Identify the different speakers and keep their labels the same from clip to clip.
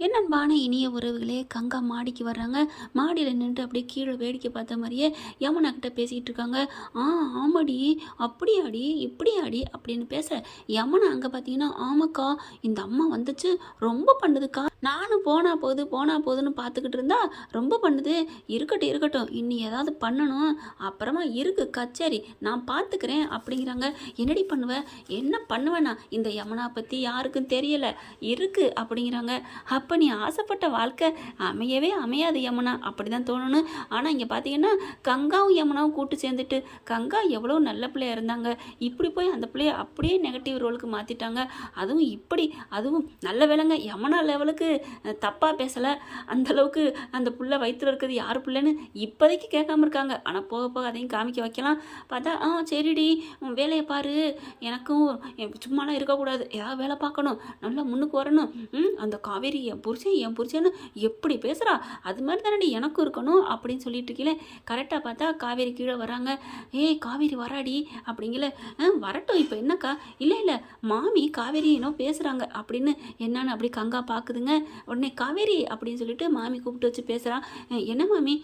Speaker 1: என்னன்பான இனிய உறவுகளே கங்கா மாடிக்கு வர்றாங்க. மாடியில் நின்று அப்படியே கீழே வேடிக்கை பார்த்த மாதிரியே யமுனா கிட்ட பேசிகிட்டு இருக்காங்க. ஆ ஆமாடி அப்படியாடி இப்படியாடி அப்படின்னு பேச யமுனா அங்கே பார்த்தீங்கன்னா ஆமாக்கா இந்த அம்மா வந்துச்சு ரொம்ப பண்ணுதுக்கா. நானும் போனா போகுது போனா போகுதுன்னு பார்த்துக்கிட்டு இருந்தா ரொம்ப பண்ணுது. இருக்கட்டும் இருக்கட்டும். இன்னி ஏதாவது பண்ணணும். அப்புறமா இருக்கு கச்சேரி. நான் பார்த்துக்கிறேன் அப்படிங்கிறாங்க. என்னடி பண்ணுவ? என்ன பண்ணுவேன்னா இந்த யமுனா பற்றி யாருக்கும் தெரியல. இருக்கு அப்படிங்கிறாங்க. அப்போ நீ ஆசைப்பட்ட வாழ்க்கை அமையவே அமையாது யமுனா. அப்படி தான் தோணணும் ஆனால் இங்கே பார்த்தீங்கன்னா கங்காவும் யமுனாவும் கூட்டு சேர்ந்துட்டு கங்கா எவ்வளோ நல்ல பிள்ளையா இருந்தாங்க. இப்படி போய் அந்த பிள்ளைய அப்படியே நெகட்டிவ் ரோலுக்கு மாற்றிட்டாங்க அதுவும் இப்படி அதுவும் நல்ல வேலைங்க. யமுனா லெவலுக்கு தப்பாக பேசலை. அந்தளவுக்கு அந்த புள்ள வயிற்றுல இருக்கிறது யார் பிள்ளைன்னு இப்போதைக்கு கேட்காம இருக்காங்க. ஆனால் போக போக அதையும் காமிக்க வைக்கலாம். பார்த்தா ஆ சரிடி. உன் வேலையை பாரு. எனக்கும் சும்மாலாம் இருக்கக்கூடாது. ஏதாவது வேலை பார்க்கணும். நல்லா முன்னுக்கு வரணும். ம் அந்த காவேரி என் புருஷன் என் புருஷன்னு எப்படி பேசுகிறா அது மாதிரி தானடி எனக்கும் இருக்கணும் அப்படின்னு சொல்லிட்டு இருக்கீங்களே கரெக்டாக பார்த்தா காவேரி கீழே வராங்க. ஏய் காவேரி வராடி அப்படிங்கல. "ஆ, வரட்டும். இப்போ என்னக்கா? இல்லை இல்லை. மாமி காவேரி என்னோ பேசுகிறாங்க அப்படின்னு என்னன்னு அப்படி கங்கா பார்க்குதுங்க. உடனே காவேரி அப்படின்னு சொல்லிட்டு மாமி கூப்பிட்டு வச்சு பேசுகிறான் என்ன மாமி?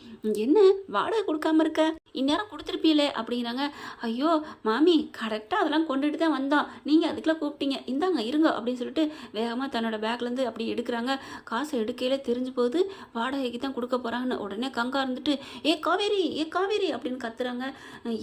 Speaker 1: என்ன? வாடகை கொடுக்காம இருக்க? இந்நேரம் கொடுத்துருப்பீங்களே? அப்படிங்கிறாங்க. ஐயோ மாமி கரெக்டாக அதெல்லாம் கொண்டுட்டு தான் வந்தோம் நீங்கள் அதுக்கெல்லாம் கூப்பிட்டீங்க. இந்தாங்க இருங்க அப்படின்னு சொல்லிட்டு வேகமாக தன்னோட பேக்லேருந்து அப்படி எடுக்கிறாங்க. காசு எடுக்கையில தெரிஞ்சு போகுது. வாடகைக்கு தான் கொடுக்க போகிறாங்கன்னு உடனே கங்கா இருந்துட்டு ஏ காவேரி ஏ காவேரி அப்படின்னு கத்துறாங்க.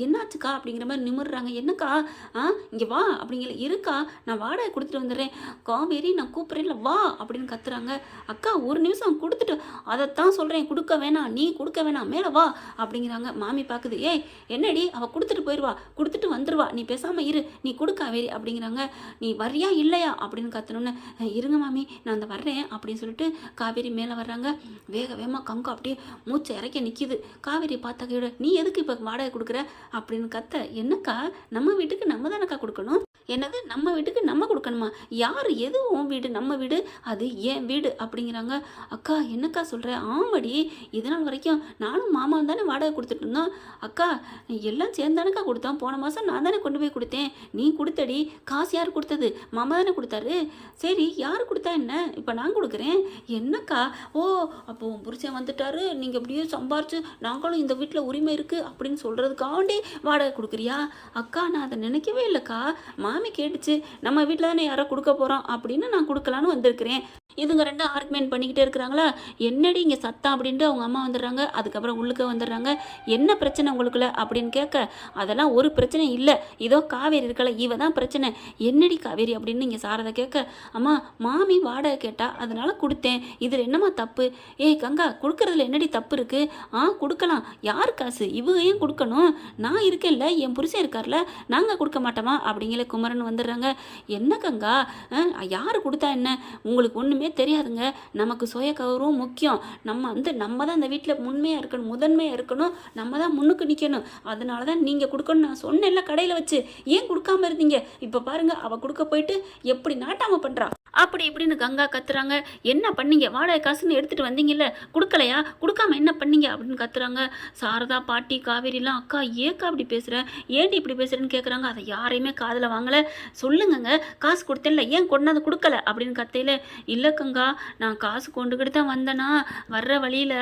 Speaker 1: என்னாச்சுக்கா? அப்படிங்கிற மாதிரி நிமிடுறாங்க என்னக்கா? ஆ இங்கே வா அப்படிங்கிற இருக்கா நான் வாடகை கொடுத்துட்டு வந்துடுறேன். காவேரி நான் கூப்பிட்றேன்ல வா அப்படின்னு கத்துறாங்க. அக்கா ஒரு நிமிஷம் கொடுத்துட்டு அதைத்தான் சொல்கிறேன் கொடுக்க வேணாம். நீ கொடுக்க வேணாம். மேலே வா. அப்படிங்கிறாங்க. மாமி பார்க்குது ஏய் என்னடி? அவள் கொடுத்துட்டு போயிடுவா கொடுத்துட்டு வந்துடுவா நீ பேசாமல் இரு. நீ கொடு அப்படிங்கிறாங்க. நீ வர்றியா? இல்லையா? அப்படின்னு கத்தணுன்னு இருங்க மாமி. நான் அந்த வர்றேன். அப்படின்னு சொல்லிட்டு காவேரி மேலே வர்றாங்க. வேக வேகமாக கங்கு அப்படியே மூச்சை இறக்க நிற்கிது காவேரி பார்த்தாக்கையோட நீ எதுக்கு இப்போ வாடகை கொடுக்குற? அப்படின்னு கத்த என்னக்கா? நம்ம வீட்டுக்கு நம்ம தானக்கா கொடுக்கணும்? என்னது? நம்ம வீட்டுக்கு நம்ம கொடுக்கணுமா? யார்? எது உன் வீடு? நம்ம வீடு? அது ஏன் வீடு அப்படிங்கிறாங்க. அக்கா என்னக்கா சொல்கிற ஆமாடி. இது நாள் வரைக்கும் நானும் மாமாவும் தானே வாடகை கொடுத்துட்டு இருந்தோம். அக்கா எல்லாம் சேர்ந்தானக்கா கொடுத்தோம். போன மாதம் நான் தானே கொண்டு போய் கொடுத்தேன். நீ கொடுத்தடி. காசு யார் கொடுத்தது? மாமா தானே கொடுத்தாரு. சரி யார் கொடுத்தா என்ன? இப்போ நான் கொடுக்குறேன். என்னக்கா? ஓ அப்போ புருஷன் வந்துட்டாரு. நீங்கள் அப்படியே சம்பாரிச்சு நாங்களும் இந்த வீட்டில் உரிமை இருக்குது அப்படின்னு சொல்கிறதுக்காண்டி வாடகை கொடுக்குறியா? அக்கா நான் அதை நினைக்கவே இல்லைக்கா. மாமி கேட்டுச்சு நம்ம வீட்டில் தானே யாரோ கொடுக்க போகிறோம் அப்படின்னு நான் கொடுக்கலான்னு வந்திருக்கிறேன். இதுங்க ரெண்டும் ஆர்குமெண்ட் பண்ணிக்கிட்டே இருக்கிறாங்களா? என்னடி இங்கே சத்தம் அப்படின்ட்டு அவங்க அம்மா வந்துடுறாங்க அதுக்கப்புறம் உள்ளுக்க வந்துடுறாங்க. என்ன பிரச்சனை உங்களுக்குள்ள? அப்படின்னு கேட்க அதெல்லாம் ஒரு பிரச்சனை இல்லை. இதோ காவேரி இருக்கல இவ தான் பிரச்சனை. என்னடி காவேரி அப்படின்னு இங்கே சாரதை கேட்க அம்மா மாமி வாடகை கேட்டா அதனால கொடுத்தேன். இதில் என்னம்மா தப்பு? ஏய் கங்கா கொடுக்கறதுல என்னடி தப்பு இருக்கு? ஆ கொடுக்கலாம். யார் காசு? இவங்க ஏன் கொடுக்கணும்? நான் இருக்கேன்ல என் புருஷன் இருக்கார்ல நாங்கள் கொடுக்க மாட்டோமா? அப்படிங்கிற குமரன் வந்துடுறாங்க. என்ன கங்கா? ஆ, யார் கொடுத்தா என்ன? உங்களுக்கு ஒன்றுமே தெரியாதுங்க. நமக்கு சுய கௌரவம் முக்கியம். நம்ம வந்து நம்ம தான் இந்த வீட்டில் முன்மையாக இருக்கணும் முதன்மையாக இருக்கணும். நம்ம தான் முன்னுக்கு நிற்கணும் அதனால தான் நீங்கள் கொடுக்கணும் நான் சொன்னேன்ல கடையில் வச்சு. ஏன் கொடுக்காம இருந்தீங்க? இப்போ பாருங்க அவள் கொடுக்க போயிட்டு எப்படி நாட்டாம பண்ணுறா அப்படி இப்படின்னு கங்கா கத்துறாங்க. என்ன பண்ணீங்க? வாடகை காசுன்னு எடுத்துட்டு வந்தீங்கல்ல? கொடுக்கலையா? கொடுக்காம என்ன பண்ணீங்க? அப்படின்னு கத்துறாங்க. சாரதா பாட்டி காவேரிலாம் அக்கா ஏக்கா அப்படி பேசுகிறேன் ஏன்டி இப்படி பேசுறேன்னு கேட்குறாங்க அதை யாரையுமே காதில் வாங்கலை. சொல்லுங்கங்க. காசு கொடுத்தேன்ல. ஏன் கொண்டாந்து கொடுக்கல? அப்படின்னு கத்தையில இல்லை கங்கா நான் காசு கொண்டுக்கிட்டு தான் வந்தேனா வர்ற வழியில்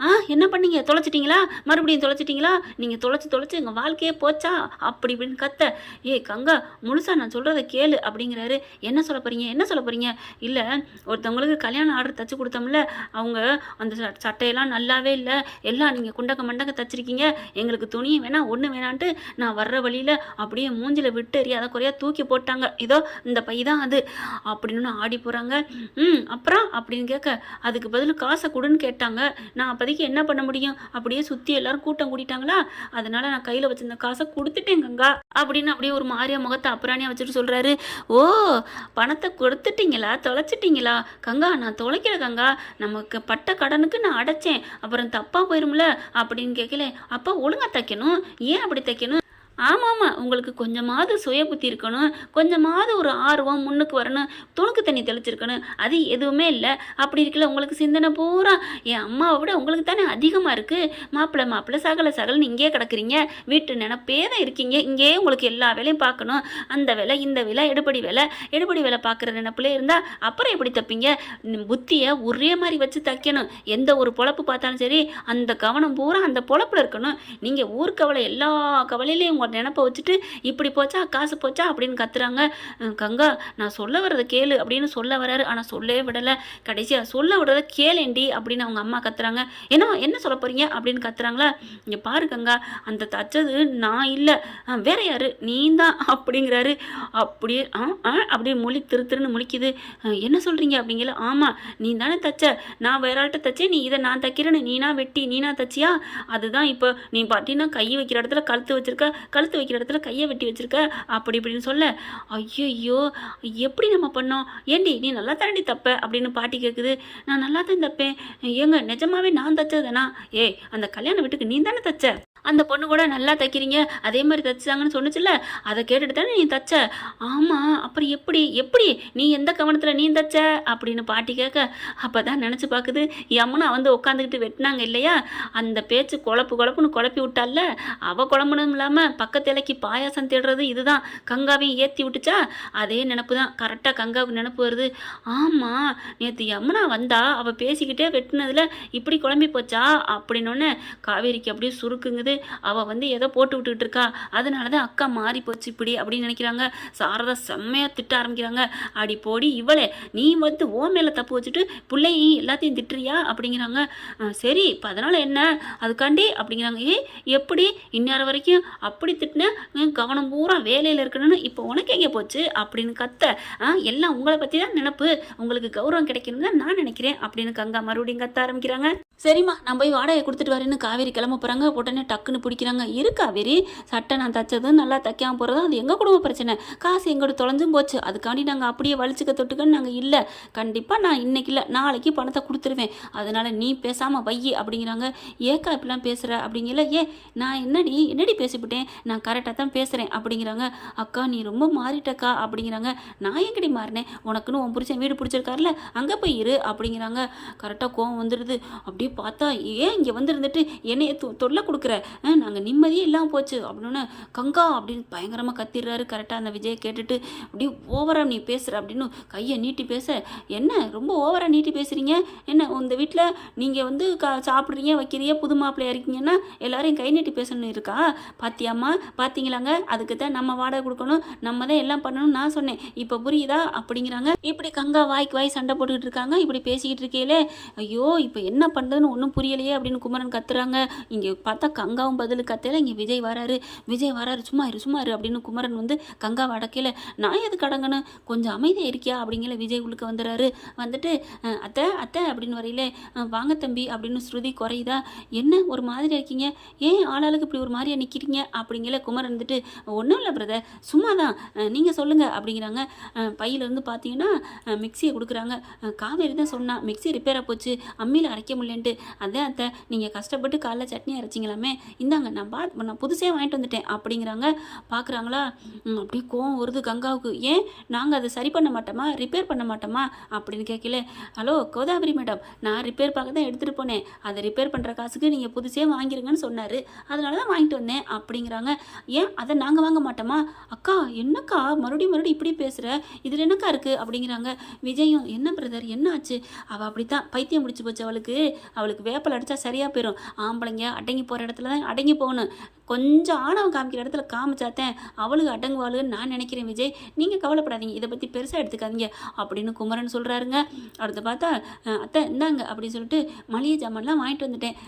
Speaker 1: ஆ என்ன பண்ணீங்க? தொலைச்சிட்டிங்களா? மறுபடியும் தொலைச்சிட்டிங்களா? நீங்கள் தொலைச்சி தொலைச்சி எங்கள் வாழ்க்கையே போச்சா? அப்படி இப்படின்னு கத்த. ஏ கங்கா முழுசாக நான் சொல்கிறத கேளு அப்படிங்கிறாரு. என்ன சொல்ல போகிறீங்க என்ன சொல்ல போகிறீங்க இல்லை ஒருத்தவங்களுக்கு கல்யாணம் ஆர்டர் தச்சு கொடுத்தோம்ல அவங்க அந்த ச- சட்டையெல்லாம் நல்லாவே இல்லை. எல்லாம் நீங்கள் குண்டக்க மண்டக்க தச்சிருக்கீங்க. எங்களுக்கு துணியும் வேணாம் ஒன்று வேணான்ட்டு நான் வர்ற வழியில் அப்படியே மூஞ்சில் விட்டு எறிய அதை குறையா தூக்கி போட்டாங்க. இதோ இந்த பை தான் அது. அப்படின்னு ஆடி போகிறாங்க ம் அப்புறம் அப்படின்னு கேட்க அதுக்கு பதில் காசை கொடுன்னு கேட்டாங்க. நான் அப்போதைக்கு என்ன பண்ண முடியும்? அப்படியே சுற்றி எல்லாரும் கூட்டம் கூட்டிட்டாங்களா அதனால நான் கையில் வச்சிருந்த காசை கொடுத்துட்டேன் கங்கா. அப்படின்னு அப்படியே ஒரு மாறிய முகத்தை அப்புறாணியாக வச்சுட்டு சொல்கிறாரு ஓ பணத்தை கொடுத்துட்டீங்களா? தொலைச்சிட்டிங்களா? கங்கா நான் தொலைக்கல கங்கா. நமக்கு பட்ட கடனுக்கு நான் அடைச்சேன். அப்புறம் தப்பாக போயிரும்ல? அப்படின்னு கேட்கல. அப்போ ஒழுங்கா தைக்கணும். ஏன் அப்படி தைக்கணும்? ஆமாம் ஆமாம் உங்களுக்கு கொஞ்சமாவது சுய புத்தி இருக்கணும் கொஞ்சமாவது ஒரு ஆர்வம் முன்னுக்கு வரணும் துணுக்கு தண்ணி தெளிச்சிருக்கணும் அது எதுவுமே இல்லை. அப்படி இருக்கல உங்களுக்கு சிந்தனை பூரா என் அம்மாவை விட உங்களுக்கு தானே அதிகமாக இருக்குது மாப்பிள்ளை மாப்பிள்ளை சகல சகலன்னு இங்கேயே கிடக்குறீங்க. வீட்டு நினப்பே தான் இருக்கீங்க. இங்கேயே உங்களுக்கு எல்லா வேலையும் பார்க்கணும். அந்த வேலை இந்த வேலை எடுபடி வேலை. எடுபடி வேலை பார்க்குற நினப்பிலே இருந்தால் அப்புறம் எப்படி தப்பீங்க? புத்தியை ஒரே மாதிரி வச்சு தைக்கணும். எந்த ஒரு பொழப்பு பார்த்தாலும் சரி அந்த கவனம் பூரா அந்த பொழப்பில் இருக்கணும். நீங்கள் ஊர் கவலை எல்லா கவலையிலையும் உங்கள் நினப்பை வச்சுட்டு இப்படி போச்சா? காசு போச்சா? அப்படின்னு கத்துறாங்க. கங்கா நான் சொல்ல வர்றதை கேளு அப்படின்னு சொல்ல வராரு. ஆனால் சொல்லவே விடலை. கடைசியாக சொல்ல விடுறத கேளேண்டி அப்படின்னு அவங்க அம்மா கத்துறாங்க. ஏன்னா என்ன சொல்ல போறீங்க? அப்படின்னு கத்துறாங்களா. இங்கே பாரு கங்கா அந்த தச்சது நான் இல்லை. வேற யாரு? நீ தான் அப்படிங்கிறாரு. அப்படியே ஆ ஆ அப்படியே மொழி திரு திருன்னு முழிக்குது. என்ன சொல்கிறீங்க அப்படிங்கல. ஆமாம் நீ தானே தச்ச. நான் வேற ஆள்கிட்ட தச்சே நீ இதை நான் தைக்கிறேன்னு நீனா வெட்டி நீனா தச்சியா? அதுதான் இப்போ நீ பார்த்தீங்கன்னா கை வைக்கிற இடத்துல கழுத்து வச்சிருக்க கழுத்து வைக்கிற இடத்துல கையை வெட்டி வச்சிருக்க? அப்படி இப்படின்னு சொல்ல. ஐயோ எப்படி நம்ம பண்ணோம்? ஏண்டி நீ நல்லா தாண்டி தப்ப? அப்படின்னு பாட்டி கேட்குது நான் நல்லா தான் தப்பேன். ஏங்க நிஜமாவே நான் தச்சதுனா? ஏய் அந்த கல்யாண வீட்டுக்கு நீ தானே தச்ச? அந்த பொண்ணு கூட நல்லா தைக்கிறீங்க அதே மாதிரி தைச்சாங்கன்னு சொன்னுச்சுல்ல? அதை கேட்டுட்டு தானே நீ தச்ச? ஆமாம் அப்புறம் எப்படி எப்படி? நீ எந்த கவனத்தில் நீ தச்ச? அப்படின்னு பாட்டி கேட்க அப்போ தான் நினச்சி பார்க்குது யமுனா வந்து உட்காந்துக்கிட்டு வெட்டினாங்க இல்லையா? அந்த பேச்சு குழப்பு குழப்புன்னு குழப்பி விட்டால அவள் குழம்புனும் இல்லாமல் பக்கத்து இலைக்கு பாயாசம் தேடுறது இதுதான். கங்காவையும் ஏற்றி விட்டுச்சா? அதே நினப்பு தான் கரெக்டாக கங்காவுக்கு நினப்பு வருது. ஆமாம் நேற்று யமுனா வந்தா அவள் பேசிக்கிட்டே வெட்டினதுல இப்படி குழம்பி போச்சா? அப்படின்னோடனே காவேரிக்கு அப்படியே சுருக்குங்குது. அவள் வந்து ஏதோ போட்டு விட்டுக்கிட்டு இருக்கா. அதனால தான் அக்கா மாறி போச்சு இப்படி அப்படின்னு நினைக்கிறாங்க. சாரதா செம்மையாக திட்ட ஆரம்பிக்கிறாங்க. அடி போடி இவளே நீ வந்து ஓ மேலே தப்பு வச்சுட்டு பிள்ளையும் எல்லாத்தையும் திட்டுறியா? அப்படிங்கிறாங்க. சரி இப்போ அதனால் என்ன? அதுக்காண்டி அப்படிங்கிறாங்க. ஏ எப்படி? இந்நேரம் வரைக்கும் அப்படி திட்டின கவனம் பூரா வேலையில் இருக்கணும்னு இப்போ உனக்கு எங்கே போச்சு? அப்படின்னு கத்த "ஆ, எல்லாம் உங்களை பற்றி தான் நினப்பு. உங்களுக்கு கௌரவம் கிடைக்கணும்னு தான் நான் நினைக்கிறேன் அப்படின்னு கங்கா மறுபடியும் கத்த ஆரம்பிக்கிறாங்க. சரிம்மா நான் போய் வாடகை கொடுத்துட்டு வரேன்னு காவேரி கிளம்ப போகிறாங்க உடனே டக்குன்னு பிடிக்கிறாங்க. இரு காவேரி சட்டை நான் தைச்சதும் நல்லா தைக்காம போகிறதும் அது எங்கள் குடும்ப பிரச்சனை? காசு எங்கோட தொலைஞ்சும் போச்சு. அதுக்காண்டி நாங்கள் அப்படியே வலிச்சுக்க தொட்டுக்கன்னு நாங்கள் இல்லை. கண்டிப்பாக நான் இன்றைக்கி இல்லை. நாளைக்கு பணத்தை கொடுத்துருவேன். அதனால நீ பேசாமல் வை அப்படிங்கிறாங்க. ஏக்கா இப்படிலாம் பேசுகிற அப்படிங்கல. ஏ நான் என்னடி? என்னடி பேசிவிட்டேன்? நான் கரெக்டாக தான் பேசுகிறேன் அப்படிங்கிறாங்க. அக்கா நீ ரொம்ப மாறிட்டக்கா அப்படிங்கிறாங்க. நான் எங்கடி மாறினேன்? உனக்குன்னு உன் புருஷன் வீடு பிடிச்சிருக்காருல அங்கே போய் இரு அப்படிங்கிறாங்க. கரெக்டாக கோவம் வந்துடுது அப்படியே பார்த்தா ஏன் இங்கே வந்துருந்துட்டு என்னைய தொ தொல்லை கொடுக்குற? நாங்கள் நிம்மதியே இல்லாமல் போச்சு. அப்படின்னு கங்கா அப்படின்னு பயங்கரமாக கத்திடுறாரு. கரெக்டாக அந்த விஜயை கேட்டுட்டு அப்படியே ஓவராக நீ பேசுகிற அப்படின்னு கையை நீட்டி பேச என்ன ரொம்ப ஓவராக நீட்டி பேசுகிறீங்க என்ன இந்த வீட்டில் நீங்கள் வந்து கா சாப்பிட்றீங்க வைக்கிறீங்க புது மாப்பிள்ளையாக இருக்கீங்கன்னா எல்லாரையும் கை நீட்டி பேசணும் இருக்கா? பாத்தியாம்மா? பார்த்தீங்களாங்க அதுக்கு தான் நம்ம வாடகை கொடுக்கணும். நம்ம தான் எல்லாம் பண்ணணும்னு நான் சொன்னேன். இப்போ புரியுதா? அப்படிங்கிறாங்க. இப்படி கங்கா வாய்க்கு வாய் சண்டை போட்டுக்கிட்டு இருக்காங்க. இப்படி பேசிக்கிட்டு இருக்கையிலே ஐயோ இப்போ என்ன பண்ணுறதுன்னு ஒன்றும் புரியலையே அப்படின்னு குமரன் கத்துறாங்க. இங்கே பார்த்தா கங்கா கங்காவும் பதில் கத்தையில இங்கே விஜய் வராரு. விஜய் வராரு சும்மா இரு சும்மா இரு அப்படின்னு குமரன் வந்து கங்கா வடக்கையில் நான் எது கடங்கன்னு கொஞ்சம் அமைதியாக இருக்கியா? அப்படிங்கிற விஜய் உள்ளுக்க வந்துடுறாரு. வந்துட்டு அத்தை அத்தை அப்படின்னு வரையில வாங்க தம்பி அப்படின்னு ஸ்ருதி குறையுதா? என்ன ஒரு மாதிரி இருக்கீங்க? ஏன் ஆளாளுக்கு இப்படி ஒரு மாதிரியாக நிற்கிறீங்க அப்படிங்கிற குமரன் வந்துட்டு ஒன்றும் இல்லை பிரதர் சும்மா தான். நீங்கள் சொல்லுங்கள் அப்படிங்கிறாங்க. பையிலேருந்து பார்த்தீங்கன்னா மிக்சியை கொடுக்குறாங்க. காவேரி தான் சொன்னால் மிக்ஸி ரிப்பேராக போச்சு. அம்மியில் அரைக்க முடியலன்ட்டு. அதான் அத்தை நீங்கள் கஷ்டப்பட்டு காலைல சட்னி அரைச்சிங்களாமே. இந்தாங்க நான் பா நான் புதுசே வாங்கிட்டு வந்துட்டேன் அப்படிங்கிறாங்க. பார்க்குறாங்களா அப்படியே கோவம் வருது கங்காவுக்கு. ஏன்? நாங்கள் அதை சரி பண்ண மாட்டோமா? ரிப்பேர் பண்ண மாட்டோமா? அப்படின்னு கேட்கல. ஹலோ கோதாவரி மேடம் நான் ரிப்பேர் பார்க்க தான் எடுத்துகிட்டு போனேன். அதை ரிப்பேர் பண்ணுற காசுக்கு நீங்கள் புதுசே வாங்கிருங்கன்னு சொன்னார். அதனால தான் வாங்கிட்டு வந்தேன் அப்படிங்கிறாங்க. ஏன்? அதை நாங்கள் வாங்க மாட்டோமா? அக்கா என்னக்கா? மறுபடியும் மறுபடியும் இப்படி பேசுகிற இதில் என்னக்கா இருக்குது அப்படிங்கிறாங்க. விஜயும் என்ன பிரதர் என்ன ஆச்சு? அவள் அப்படித்தான். பைத்தியம் முடிச்சு போச்சு அவளுக்கு. அவளுக்கு வேப்பல் அடித்தா சரியாக போயிடும் ஆம்பளைங்க அடங்கி போகிற இடத்துல தான் அடங்கி போகணும். கொஞ்சம் ஆணவம் காமிக்கிற இடத்துல காமிச்சாத்தேன். அவளுக்கு அடங்குவாளுன்னு நான் நினைக்கிறேன் விஜய். நீங்கள் கவலைப்படாதீங்க. இதை பற்றி பெருசாக எடுத்துக்காதீங்க. அப்படின்னு குமரன் சொல்கிறாருங்க அடுத்து பார்த்தா அத்தை இந்தாங்க அப்படின்னு சொல்லிட்டு மளிகை ஜாமான்லாம் வாங்கிட்டு வந்துட்டேன்.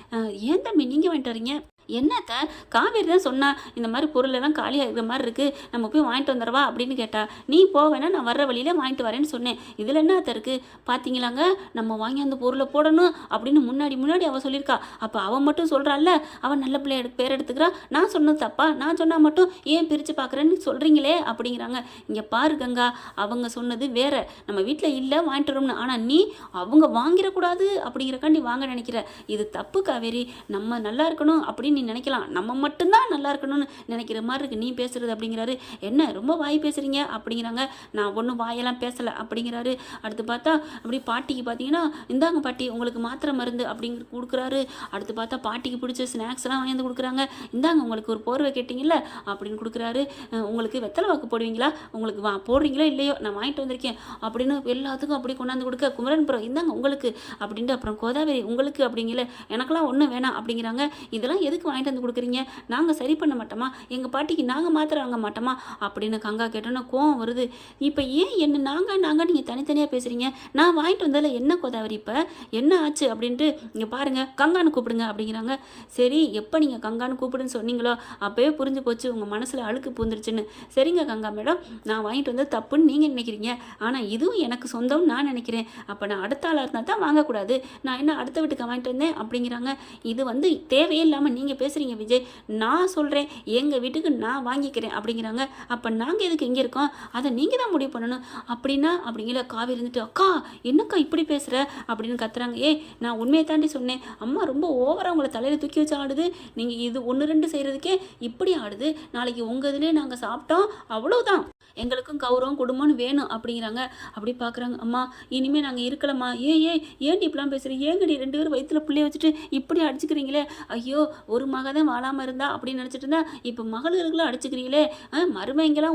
Speaker 1: ஏன் தம்பி நீங்கள் வாங்கிட்டு வரீங்க? என்னத்த காவேரி தான் சொன்னா இந்த மாதிரி பொருள் எல்லாம் காலியாக இருக்கிற மாதிரி இருக்குது நம்ம போய் வாங்கிட்டு வந்துடவா அப்படின்னு கேட்டா நீ போவேனா நான் வர்ற வழியில வாங்கிட்டு வரேன்னு சொன்னேன். இதில் என்ன அத்தை இருக்குது பார்த்தீங்களாங்க நம்ம வாங்கி அந்த பொருளை போடணும் அப்படின்னு முன்னாடி முன்னாடி அவள் சொல்லியிருக்கா. அப்போ அவன் மட்டும் சொல்கிறாள்ல அவன் நல்ல பிள்ளை பேர் எடுத்துக்கிறா. நான் சொன்னது தப்பா? நான் சொன்னால் மட்டும் ஏன் பிரித்து பார்க்குறேன்னு சொல்கிறீங்களே அப்படிங்கிறாங்க. இங்கே பாரு கங்கா அவங்க சொன்னது வேற. நம்ம வீட்டில் இல்லை வாங்கிட்டு வரோம்னு. ஆனால் நீ அவங்க வாங்கிடக்கூடாது அப்படிங்கிறக்காண்டி வாங்க நினைக்கிற. இது தப்பு காவேரி. நம்ம நல்லா இருக்கணும் அப்படின்னு நீ நினைக்கலாம். நம்ம மட்டும்தான் நல்லா இருக்கணும்னு நினைக்கிற மாதிரி இருக்கு. நீ பேசுறது அப்படிங்கிறாரு. என்ன ரொம்ப வாய் பேசுறீங்க? அப்படிங்கிறாங்க. நான் ஒன்றும் வாயெல்லாம் பேசலை அப்படிங்கிறாரு. அடுத்து பார்த்தா அப்படி பாட்டிக்கு பார்த்தீங்கன்னா இந்தாங்க பாட்டி உங்களுக்கு மாத்திரை மருந்து அப்படிங்கிற கொடுக்குறாரு. அடுத்து பார்த்தா பாட்டிக்கு பிடிச்ச ஸ்நாக்ஸ் எல்லாம் வாங்கி கொடுக்குறாங்க. இந்தாங்க உங்களுக்கு ஒரு போர்வை கேட்டிங்கல்ல அப்படின்னு கொடுக்குறாரு. உங்களுக்கு வெத்தலை வாக்கு போடுவீங்களா? உங்களுக்கு வா போடுறீங்களோ இல்லையோ? நான் வாங்கிட்டு வந்திருக்கேன். அப்படின்னு எல்லாத்துக்கும் அப்படி கொண்டாந்து கொடுக்க குமரன் புறம் இந்தாங்க உங்களுக்கு அப்படின்ட்டு அப்புறம் கோதாவரி உங்களுக்கு அப்படிங்கல எனக்கெல்லாம் ஒன்றும் வேணாம் அப்படிங்கிறாங்க. இதெல்லாம் எதுக்கு வாங்கிட்டு வந்து கொடுக்குறீங்க? நாங்கள் சரி பண்ண மாட்டோமா? எங்கள் பாட்டிக்கு நாங்கள் மாத்திரை வாங்க மாட்டோமா? அப்படின்னு கங்கா கேட்டோன்னா கோவம் வருது. இப்போ ஏன் என்ன நாங்கள் நாங்கள் நீங்கள் தனித்தனியாக பேசுகிறீங்க நான் வாங்கிட்டு வந்ததில் என்ன கோதாவரி இப்போ? என்ன ஆச்சு அப்படின்ட்டு இங்கே பாருங்கள் கங்கான்னு கூப்பிடுங்க அப்படிங்கிறாங்க. சரி எப்போ நீங்கள் கங்கான்னு கூப்பிடுன்னு சொன்னீங்களோ? அப்போயே புரிஞ்சு போச்சு உங்கள் மனசில் அழுக்கு பூந்துருச்சுன்னு. சரிங்க கங்கா மேடம். நான் வாங்கிட்டு வந்தது தப்புன்னு நீங்கள் நினைக்கிறீங்க. ஆனால் இதுவும் எனக்கு சொந்தம்னு நான் நினைக்கிறேன். அப்போ நான் அடுத்த ஆளாக இருந்தால் தான் வாங்கக்கூடாது. நான் என்ன அடுத்த வீட்டுக்கு வாங்கிட்டு வந்தேன் அப்படிங்கிறாங்க. இது வந்து தேவையே இல்லாமல் நீங்கள் பேசுகிறீங்க விஜய். நான் சொல்கிறேன் எங்கள் வீட்டுக்கு நான் வாங்கிக்கிறேன் அப்படிங்கிறாங்க. அப்போ நாங்கள் எதுக்கு இங்கே இருக்கோம்? அதை நீங்கள் தான் முடிவு பண்ணணும். அப்படின்னா அப்படிங்கிற காவி இருந்துட்டு அக்கா என்னக்கா இப்படி பேசுகிற அப்படின்னு கத்துறாங்க. ஏய் நான் உண்மையை தாண்டி சொன்னேன். அம்மா ரொம்ப ஓவராக உங்களை தலையில் தூக்கி வச்சு ஆடுது. நீங்கள் இது ஒன்று ரெண்டு செய்கிறதுக்கே இப்படி ஆடுது. நாளைக்கு உங்கள் இதுலேயே நாங்கள் சாப்பிட்டோம். அவ்வளவுதான். எங்களுக்கும் கௌரவம் குடும்பம்னு வேணும் அப்படிங்கிறாங்க. அப்படி பார்க்குறாங்க அம்மா இனிமேல் நாங்கள் இருக்கலம்மா. ஏ ஏன் ஏன்டி இப்படிலாம் பேசுகிறீங்க ஏங்கடி ரெண்டு பேரும் வயிற்றுல பிள்ளைய வச்சுட்டு இப்படி அடிச்சுக்கிறீங்களே? ஐயோ ஒரு மக தான் வாழாமல் இருந்தா அப்படின்னு நினச்சிட்டு இருந்தா இப்போ மகளுக்கெல்லாம் அடிச்சுக்கிறீங்களே? ஆ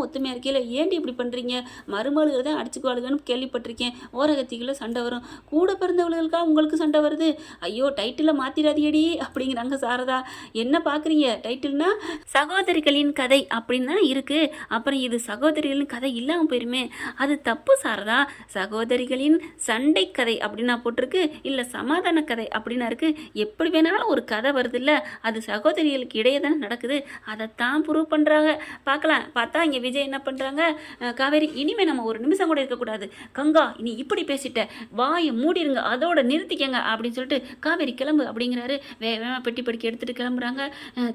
Speaker 1: ஒத்துமையாக இருக்கீங்களே ஏன்டி இப்படி பண்ணுறீங்க மருமகளுக்கு தான் அடிச்சுக்குவாளுகன்னு கேள்விப்பட்டிருக்கேன். ஓரகத்திக்குள்ள சண்டை வரும். கூட பிறந்தவர்களுக்கா உங்களுக்கு சண்டை வருது. ஐயோ டைட்டிலை மாற்றிடாதியடி அப்படிங்கிறாங்க சாரதா. என்ன பார்க்குறீங்க டைட்டில்னா சகோதரிகளின் கதை அப்படின்னு தான் இருக்குது அப்புறம் இது சகோதரி சகோதரிகளின் கதை இல்லாமல் போயிருமே. அது தப்பு சாரதா. சகோதரிகளின் சண்டை கதை அப்படின்னா போட்டிருக்கு. இல்லை சமாதான கதை அப்படின்னா இருக்கு. எப்படி வேணாலும் ஒரு கதை வருது இல்லை. அது சகோதரிகளுக்கு இடையே தானே நடக்குது. அதைத்தான் ப்ரூவ் பண்ணுறாங்க பார்க்கலாம். பார்த்தா இங்கே விஜய் என்ன பண்ணுறாங்க காவேரி இனிமேல் நம்ம ஒரு நிமிஷம் கூட இருக்கக்கூடாது கங்கா நீ இப்படி பேசிட்ட. வாயை மூடிருங்க. அதோட நிறுத்திக்கங்க அப்படின்னு சொல்லிட்டு காவேரி கிளம்பு அப்படிங்கிறாரு. வே வேகமாக பெட்டி படிக்க எடுத்துகிட்டு கிளம்புறாங்க.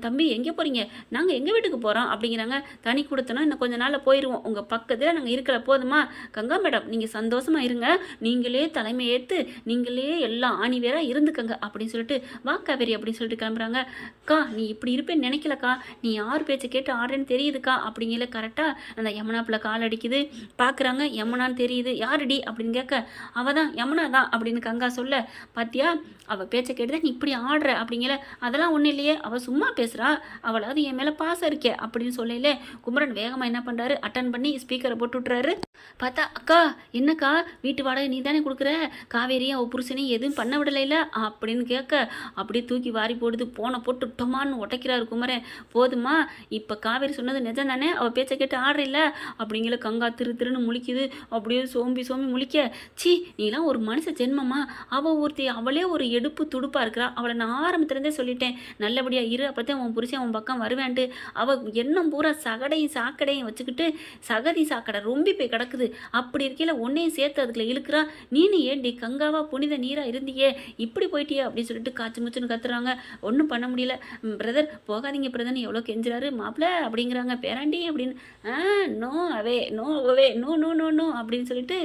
Speaker 1: தம்பி எங்கே போகிறீங்க நாங்கள் எங்கள் வீட்டுக்கு போகிறோம் அப்படிங்கிறாங்க. தனி கொடுத்தோன்னா இன்னும் கொஞ்ச நாளில் போயிடுவோம் உங்கள் பக்கத்தில் நாங்கள் இருக்கிற போதுமா? கங்கா மேடம் நீங்கள் சந்தோஷமாக இருங்க. நீங்களே தலைமையேற்று நீங்களே எல்லாம் ஆணி வேற இருந்துக்கங்க அப்படின்னு சொல்லிட்டு வா காவேரி அப்படின்னு சொல்லிட்டு கிளம்புறாங்க. அக்கா நீ இப்படி இருப்பேன்னு நினைக்கலக்கா. நீ யார் பேச்சை கேட்டு ஆடுறேன்னு தெரியுதுக்கா? அப்படிங்கல கரெக்டாக அந்த யமுனாப்பில் கால் அடிக்குது. பார்க்குறாங்க யமுனான்னு தெரியுது. யாருடி? அப்படின்னு கேட்க அவ தான் யமுனா தான். அப்படின்னு கங்கா சொல்ல பார்த்தியா அவள் பேச்சை கேட்டு தான் நீ இப்படி ஆடுற? அப்படிங்கல அதெல்லாம் ஒன்றும் இல்லையே. அவள் சும்மா பேசுகிறா அவளாவது என் மேலே பாசம் இருக்கே. அப்படின்னு சொல்லல குமரன் வேகமாக என்ன பண்ணுறாரு அட்டன் பண்ணி ஸ்பீக்கரை போட்டு விட்றாரு பார்த்தா அக்கா என்னக்கா? வீட்டு வாடகை நீ தானே கொடுக்குற? காவேரியும் அவள் புருஷனையும் எதுவும் பண்ண விடலைல அப்படின்னு கேட்க அப்படியே தூக்கி வாரி போடுது. போனை போட்டு டொமான்னு உடைக்கிறாரு குமரன் போதுமா இப்போ காவேரி சொன்னது நிஜம் தானே அவள் பேச்சை கேட்டு ஆடுறில்ல அப்படிங்கிற கங்கா திரு திருன்னு முழிக்குது. அப்படியே சோம்பி சோம்பி முழிக்க சி நீலாம் ஒரு மனுஷ ஜென்மமா? அவள் ஒருத்தி அவளே ஒரு எடுப்பு துடுப்பாக இருக்கிறா. அவளை நான் ஆரம்பத்துலேருந்தே சொல்லிட்டேன். நல்லபடியாக இரு அப்போதான் உன் புருஷன் உன் பக்கம் வருவேன்ட்டு. அவள் எண்ணம் பூரா சகடையும் சாக்கடையும் வச்சுக்கிட்டு சகதி சாக்கடை ரொம்பி போய் கிடக்குது. அப்படி இருக்கையில் உன்னையும் சேர்த்து அதுக்குள்ள இழுக்கிறா. நீனு ஏண்டி கங்காவா புனித நீரா இருந்தியே? இப்படி போயிட்டியே அப்படின்னு சொல்லிட்டு காய்ச்சி முச்சுன்னு கத்துறாங்க. ஒன்றும் பண்ண முடியல. பிரதர் போகாதீங்க பிரதர்னு எவ்வளோ கெஞ்சுறாரு? மாப்பிள்ள அப்படிங்கிறாங்க. பேராண்டி அப்படின்னு. ஆ no away no away no no no no அப்படின்னு சொல்லிட்டு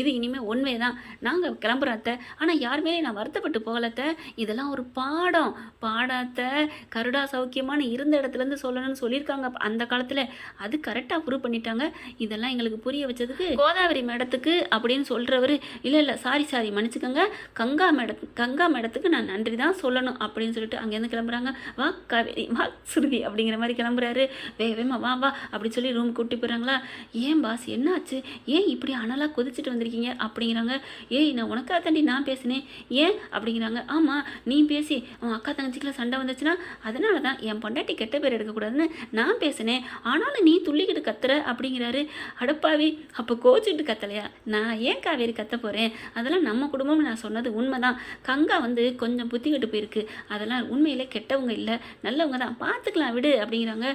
Speaker 1: இது இனிமேல் ஒன்வே தான். நாங்கள் கிளம்புறாத்த ஆனால் யாருமே நான் வருத்தப்பட்டு போகலத்த இதெல்லாம் ஒரு பாடம். பாடாத்த கருடா சௌக்கியமான இருந்த இடத்துலேருந்து சொல்லணும்னு சொல்லியிருக்காங்க. அந்த காலத்தில். அது கரெக்டாக ப்ரூவ் பண்ணிட்டாங்க. இதெல்லாம் எங்களுக்கு புரிய வச்சதுக்கு கோதாவரி மேடத்துக்கு அப்படின்னு சொல்கிறவர் இல்லை இல்லை சாரி சாரி மன்னிச்சுக்கோங்க. கங்கா மேட கங்கா மேடத்துக்கு நான் நன்றி தான் சொல்லணும். அப்படின்னு சொல்லிட்டு அங்கேருந்து கிளம்புறாங்க. வா காவேரி வா சுருதி அப்படிங்கிற மாதிரி கிளம்புறாரு. வே வேமா வா வா அப்படின்னு சொல்லி ரூம் கூட்டி போகிறாங்களா ஏன் பாஸ் என்னாச்சு? ஏன் இப்படி அனலாக கொதிச்சுட்டு வந்திருக்கீங்க? அப்படிங்கிறாங்க. ஏய் நான் உனக்கா தாண்டி நான் பேசினேன். ஏன்? அப்படிங்கிறாங்க. ஆமாம் நீ பேசி உன் அக்கா தங்கச்சிக்குள்ள சண்டை வந்துச்சுன்னா அதனால தான் என் பொண்டாட்டி கெட்ட பேர் எடுக்கக்கூடாதுன்னு நான் பேசினேன். ஆனாலும் நீ துள்ளிக்கிட்டு கத்துற அப்படி அப்படிங்கிறாரு. அடப்பாவி அப்போ கோச்சிட்டு கத்தலையா? நான் ஏன் காவேரி கத்த போகிறேன் அதெல்லாம் நம்ம குடும்பம்னு நான் சொன்னது உண்மை தான் கங்கா வந்து கொஞ்சம் புத்தி கெட்டு போயிருக்கு. அதெல்லாம் உண்மையிலே கெட்டவங்க இல்லை. நல்லவங்க தான். பார்த்துக்கலாம் விடு அப்படிங்கிறாங்க.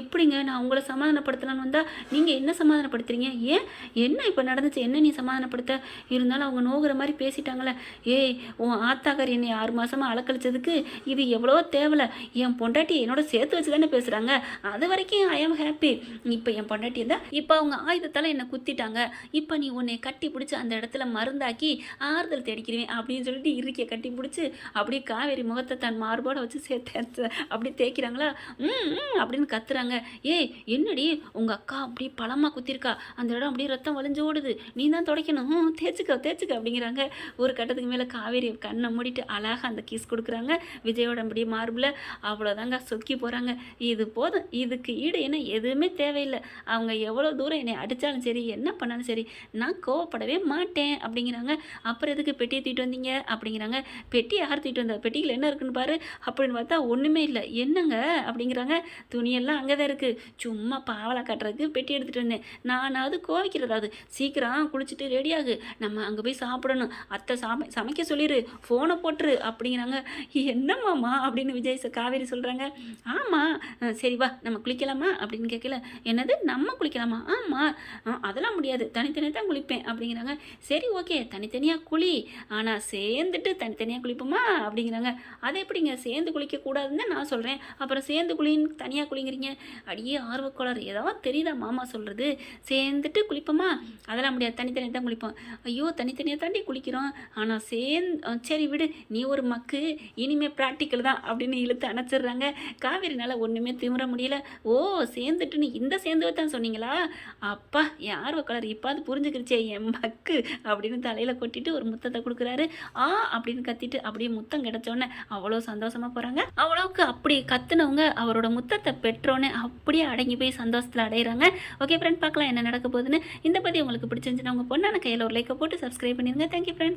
Speaker 1: எப்படிங்க நான் உங்களை சமாதானப்படுத்தலான்னு வந்தால் நீங்கள் என்ன சமாதானப்படுத்துறீங்க? ஏன்? என்ன இப்போ நடந்துச்சு? என்ன நீ சமாதானப்படுத்த? இருந்தாலும் அவங்க நோகிற மாதிரி பேசிட்டாங்களே. ஏய் உன் ஆத்தாக்கார் என்னை ஆறு மாதமாக அலக்கழிச்சதுக்கு இது எவ்வளோ தேவலை. என் பொண்டாட்டி என்னோட சேர்த்து வச்சு தானே பேசுகிறாங்க அது வரைக்கும் ஐ ஆம் ஹாப்பி இப்போ என் பொண்டாட்டி இருந்தால் இப்போ அவங்க ஆயுதத்தால் என்னை குத்திட்டாங்க. இப்போ நீ உன்னை கட்டி பிடிச்சி அந்த இடத்துல மருந்தாக்கி ஆறுதல் தேடிக்கிறேன் அப்படின்னு சொல்லிட்டு இருக்கிய கட்டி பிடிச்சி அப்படியே காவேரி முகத்தை தன் மார்போட வச்சு சேர்த்து அப்படி தேய்க்கிறாங்களா? ம் ம் அப்படின்னு கத்துறாங்க. ஏய் என்னடி? உங்கள் அக்கா அப்படியே பழமாக குத்திருக்கா. அந்த இடம் அப்படியே ரத்தம் வலிஞ்சு ஓடுது. நீ தான் துடைக்கணும். ம், தேய்ச்சிக்க அப்படிங்கிறாங்க. ஒரு கட்டத்துக்கு மேலே காவேரி கண்ணை மூடிட்டு அழகாக அந்த கீஸ் கொடுக்குறாங்க. விஜயோட அப்படியே மார்பில் அவ்வளோதாங்க சொக்கி போகிறாங்க இது போதும். இதுக்கு ஈடு என்ன? எதுவுமே தேவையில்லை. அவங்க எவ்வளோ தூரம் என்னை அடித்தாலும் சரி என்ன பண்ணாலும் சரி நான் கோவப்படவே மாட்டேன் அப்படிங்கிறாங்க. அப்புறம் எதுக்கு பெட்டியை தூக்கிட்டு வந்தீங்க? அப்படிங்கிறாங்க. பெட்டி யார் தூக்கிட்டு வந்தா? பெட்டியில் என்ன இருக்குன்னு பாரு. அப்படின்னு பார்த்தா ஒன்றுமே இல்லை. என்னங்க? அப்படிங்கிறாங்க. துணியெல்லாம் அங்கே தான் இருக்குது சும்மா பாவலா கட்டுறதுக்கு பெட்டி எடுத்துகிட்டு வந்தேன். நானாவது கோவிக்கிறதாவது. சீக்கிரம் குளிச்சுட்டு ரெடி நம்ம அங்கே போய் சாப்பிடணும். அத்தை சாம சமைக்க சொல்லிடு ஃபோனை போட்டுரு. அப்படிங்கிறாங்க. என்னம்மாம்மா? அப்படின்னு விஜய் காவேரி சொல்கிறாங்க ஆமாம் சரி வா நம்ம குளிக்கலாமா? அப்படின்னு கேட்கல. என்னது? நம்ம குளிக்கலாமா? ஆமாம் அதெல்லாம் முடியாது. தனித்தனியாக தான் குளிப்பேன் அப்படிங்கிறாங்க. சரி ஓகே. தனித்தனியாக குளி. ஆனால் சேர்ந்துட்டு தனித்தனியாக குளிப்போமா? அப்படிங்கிறாங்க. அதை எப்படிங்க? சேர்ந்து குளிக்கக்கூடாதுன்னு நான் சொல்கிறேன் அப்புறம் சேர்ந்து குளின்னு தனியாக குளிங்கிறீங்க. அடியே ஆர்வக்கோளாறு ஏதாவது தெரியுதா மாமா சொல்கிறது சேர்ந்துட்டு குளிப்போமா? அதெல்லாம் முடியாது. தனித்தனியாக தான் குளிப்போம். ஐயோ தனித்தனியாக தாண்டி குளிக்கிறோம். ஆனால் சேர்ந்து சரி விடு. நீ ஒரு மக்கு. இனிமே ப்ராக்டிக்கல் தான் அப்படின்னு இழுத்து அணைச்சிடுறாங்க. காவேரினால ஒன்றுமே திமுற முடியல. ஓ சேர்ந்துட்டுன்னு இந்த சேர்ந்து தான் சொன்னீங்களா? அப்பா யார் உட்காரு கலர் இப்போ அது புரிஞ்சுக்கிருச்சே என் மக்கு அப்படின்னு தலையில் கொட்டிட்டு ஒரு முத்தத்தை கொடுக்குறாரு. ஆ அப்படின்னு கத்திட்டு அப்படியே முத்தம் கிடச்சோன்னே அவ்வளோ சந்தோஷமாக போகிறாங்க அவ்வளோக்கு அப்படி கத்துனவங்க அவரோட முத்தத்தை பெற்றோன்னே அப்படியே அடங்கி போய் சந்தோஷத்தில் அடையிறாங்க. ஓகே ஃப்ரெண்ட் பார்க்கலாம் என்ன நடக்க போகுதுன்னு. இந்த பற்றி உங்களுக்கு பிடிச்சிருந்துச்சுன்னா உங்கள் பொண்ணான கையில் ஒரு லைக்கை போட்டு சப்ஸ்கிரைப் பண்ணிடுங்க. Thank you friends